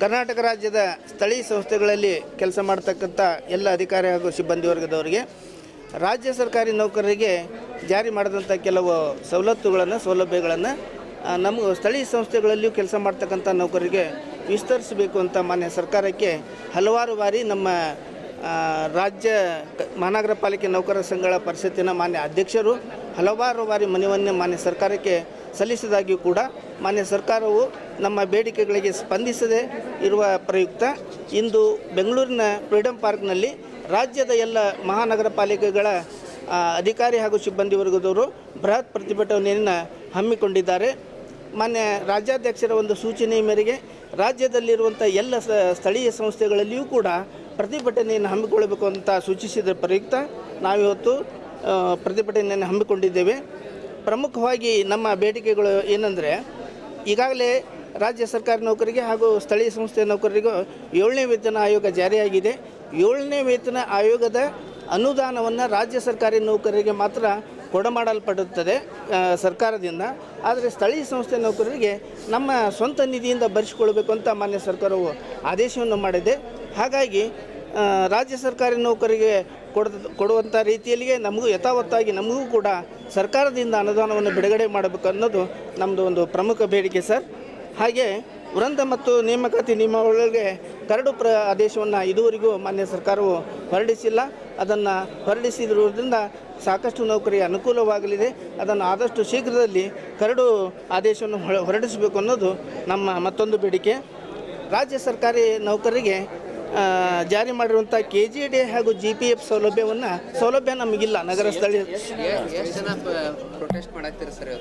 ಕರ್ನಾಟಕ ರಾಜ್ಯದ ಸ್ಥಳೀಯ ಸಂಸ್ಥೆಗಳಲ್ಲಿ ಕೆಲಸ ಮಾಡ್ತಕ್ಕಂಥ ಎಲ್ಲ ಅಧಿಕಾರಿ ಹಾಗೂ ಸಿಬ್ಬಂದಿ ವರ್ಗದವರಿಗೆ ರಾಜ್ಯ ಸರ್ಕಾರಿ ನೌಕರರಿಗೆ ಜಾರಿ ಮಾಡಿದಂಥ ಕೆಲವು ಸವಲತ್ತುಗಳನ್ನು, ಸೌಲಭ್ಯಗಳನ್ನು ನಮ್ಮ ಸ್ಥಳೀಯ ಸಂಸ್ಥೆಗಳಲ್ಲಿಯೂ ಕೆಲಸ ಮಾಡ್ತಕ್ಕಂಥ ನೌಕರರಿಗೆ ವಿಸ್ತರಿಸಬೇಕು ಅಂತ ಮಾನ್ಯ ಸರ್ಕಾರಕ್ಕೆ ಹಲವಾರು ಬಾರಿ ನಮ್ಮ ರಾಜ್ಯ ಮಹಾನಗರ ಪಾಲಿಕೆ ನೌಕರರ ಸಂಘಗಳ ಪರಿಷತ್ತಿನ ಮಾನ್ಯ ಅಧ್ಯಕ್ಷರು ಹಲವಾರು ಬಾರಿ ಮನವಿಯನ್ನು ಮಾನ್ಯ ಸರ್ಕಾರಕ್ಕೆ ಸಲ್ಲಿಸಿದಾಗಿಯೂ ಕೂಡ ಮಾನ್ಯ ಸರ್ಕಾರವು ನಮ್ಮ ಬೇಡಿಕೆಗಳಿಗೆ ಸ್ಪಂದಿಸದೆ ಇರುವ ಪ್ರಯುಕ್ತ ಇಂದು ಬೆಂಗಳೂರಿನ ಫ್ರೀಡಂ ಪಾರ್ಕ್ನಲ್ಲಿ ರಾಜ್ಯದ ಎಲ್ಲ ಮಹಾನಗರ ಪಾಲಿಕೆಗಳ ಅಧಿಕಾರಿ ಹಾಗೂ ಸಿಬ್ಬಂದಿ ವರ್ಗದವರು ಬೃಹತ್ ಪ್ರತಿಭಟನೆಯನ್ನು ಹಮ್ಮಿಕೊಂಡಿದ್ದಾರೆ. ಮಾನ್ಯ ರಾಜ್ಯಾಧ್ಯಕ್ಷರ ಒಂದು ಸೂಚನೆ ಮೇರೆಗೆ ರಾಜ್ಯದಲ್ಲಿರುವಂಥ ಎಲ್ಲ ಸ್ಥಳೀಯ ಸಂಸ್ಥೆಗಳಲ್ಲಿಯೂ ಕೂಡ ಪ್ರತಿಭಟನೆಯನ್ನು ಹಮ್ಮಿಕೊಳ್ಳಬೇಕು ಅಂತ ಸೂಚಿಸಿದ ಪ್ರಯುಕ್ತ ನಾವಿವತ್ತು ಪ್ರತಿಭಟನೆಯನ್ನು ಹಮ್ಮಿಕೊಂಡಿದ್ದೇವೆ. ಪ್ರಮುಖವಾಗಿ ನಮ್ಮ ಬೇಡಿಕೆಗಳು ಏನಂದರೆ ಈಗಾಗಲೇ ರಾಜ್ಯ ಸರ್ಕಾರಿ ನೌಕರಿಗೆ ಹಾಗೂ ಸ್ಥಳೀಯ ಸಂಸ್ಥೆ ನೌಕರರಿಗೂ ಏಳನೇ ವೇತನ ಆಯೋಗ ಜಾರಿಯಾಗಿದೆ. ಏಳನೇ ವೇತನ ಆಯೋಗದ ಅನುದಾನವನ್ನು ರಾಜ್ಯ ಸರ್ಕಾರಿ ನೌಕರರಿಗೆ ಮಾತ್ರ ಕೊಡಮಾಡಲ್ಪಡುತ್ತದೆ ಸರ್ಕಾರದಿಂದ. ಆದರೆ ಸ್ಥಳೀಯ ಸಂಸ್ಥೆ ನೌಕರರಿಗೆ ನಮ್ಮ ಸ್ವಂತ ನಿಧಿಯಿಂದ ಭರಿಸಿಕೊಳ್ಬೇಕು ಅಂತ ಮಾನ್ಯ ಸರ್ಕಾರವು ಆದೇಶವನ್ನು ಮಾಡಿದೆ. ಹಾಗಾಗಿ ರಾಜ್ಯ ಸರ್ಕಾರಿ ನೌಕರಿಗೆ ಕೊಡ ಕೊಡುವಂಥ ರೀತಿಯಲ್ಲಿಯೇ ನಮಗೂ ಯಥಾವತ್ತಾಗಿ ನಮಗೂ ಕೂಡ ಸರ್ಕಾರದಿಂದ ಅನುದಾನವನ್ನು ಬಿಡುಗಡೆ ಮಾಡಬೇಕು ಅನ್ನೋದು ನಮ್ಮದು ಒಂದು ಪ್ರಮುಖ ಬೇಡಿಕೆ ಸರ್. ಹಾಗೆ ವೃಂದ ಮತ್ತು ನೇಮಕಾತಿ ನಿಯಮಗಳಿಗೆ ಕರಡು ಪ್ರ ಆದೇಶವನ್ನು ಇದುವರೆಗೂ ಮಾನ್ಯ ಸರ್ಕಾರವು ಹೊರಡಿಸಿಲ್ಲ. ಅದನ್ನು ಹೊರಡಿಸಿರುವುದರಿಂದ ಸಾಕಷ್ಟು ನೌಕರಿಗೆ ಅನುಕೂಲವಾಗಲಿದೆ. ಅದನ್ನು ಆದಷ್ಟು ಶೀಘ್ರದಲ್ಲಿ ಕರಡು ಆದೇಶವನ್ನು ಹೊರ- ಹೊರಡಿಸಬೇಕು ಅನ್ನೋದು ನಮ್ಮ ಮತ್ತೊಂದು ಬೇಡಿಕೆ. ರಾಜ್ಯ ಸರ್ಕಾರಿ ನೌಕರರಿಗೆ ಆ, ಜಾರಿ ಮಾಡಿರುವಂಥ ಕೆ ಜಿ ಡಿ ಹಾಗೂ ಜಿ ಪಿ ಎಫ್ ಸೌಲಭ್ಯವನ್ನು ಸೌಲಭ್ಯ ನಮಗಿಲ್ಲ ನಗರ ಸ್ಥಳೀಯ ಜನ ಪ್ರೊಟೆಸ್ಟ್ ಮಾಡತ್ತೀರಿ ಸರ್